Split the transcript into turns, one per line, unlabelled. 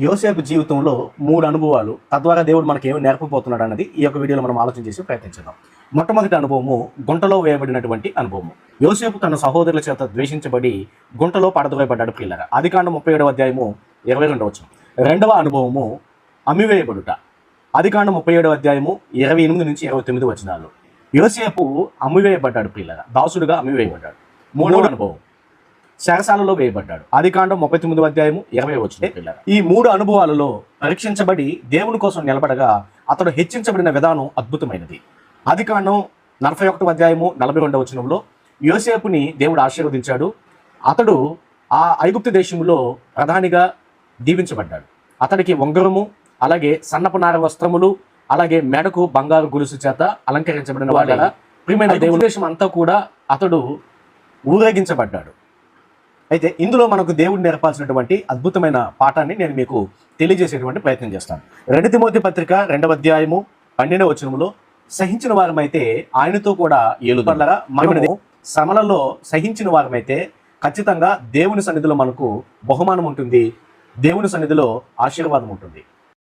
యోసేపు జీవితంలో మూడు అనుభవాలు తద్వారా దేవుడు మనకి ఏమి నేర్పబోతున్నాడు అన్నది ఈ యొక్క వీడియోలో మనం ఆలోచన చేసి ప్రయత్నించుదాం. మొట్టమొదటి అనుభవము గుంటలో వేయబడినటువంటి అనుభవము. యోసేపు తన సహోదరుల చేత ద్వేషించబడి గుంటలో పడదవేయబడ్డాడు పిల్లర అధికాండం ముప్పై ఏడవ అధ్యాయము ఇరవై రెండవ వచనం. రెండవ అనుభవము అమ్మివేయబడుట. అధికాండం ముప్పై ఏడవ అధ్యాయము ఇరవై ఎనిమిది నుంచి ఇరవై తొమ్మిది వచనాలు. యోసేపు అమ్మివేయబడ్డాడు పిల్లర దాసుడుగా అమ్మివేయబడ్డాడు. మూడవ అనుభవం. శరసాలలో వేయబడ్డాడు. ఆది కాండం ముప్పై తొమ్మిది అధ్యాయము ఇరవై వచ్చిన ఈ మూడు అనుభవాలలో పరీక్షించబడి దేవుని కోసం నిలబడగా అతడు హెచ్చించబడిన విధానం అద్భుతమైనది. ఆది కాండం నలభై ఒకటో అధ్యాయము నలభై రెండవ వచనంలో యోసేపుని దేవుడు ఆశీర్వదించాడు. అతడు ఆ ఐగుప్తు దేశంలో ప్రధానిగా దీవించబడ్డాడు. అతడికి ఉంగరము అలాగే సన్నపు నార వస్త్రములు అలాగే మెడకు బంగారు గొలుసు చేత అలంకరించబడిన వాళ్ళ ప్రియమైన దేవుని దేశం అంతా కూడా అతడు ఊరేగించబడ్డాడు. అయితే ఇందులో మనకు దేవుడు నేర్పాల్సినటువంటి అద్భుతమైన పాఠాన్ని నేను మీకు తెలియజేసేటువంటి ప్రయత్నం చేస్తాను. రెండు తిమోతి పత్రిక రెండవ అధ్యాయము పన్నెండవ వచనములో సహించిన వారమైతే ఆయనతో కూడా ఏలుదలరా మనము శ్రమలలో సహించిన వారమైతే ఖచ్చితంగా దేవుని సన్నిధిలో మనకు బహుమానం ఉంటుంది దేవుని సన్నిధిలో ఆశీర్వాదం ఉంటుంది.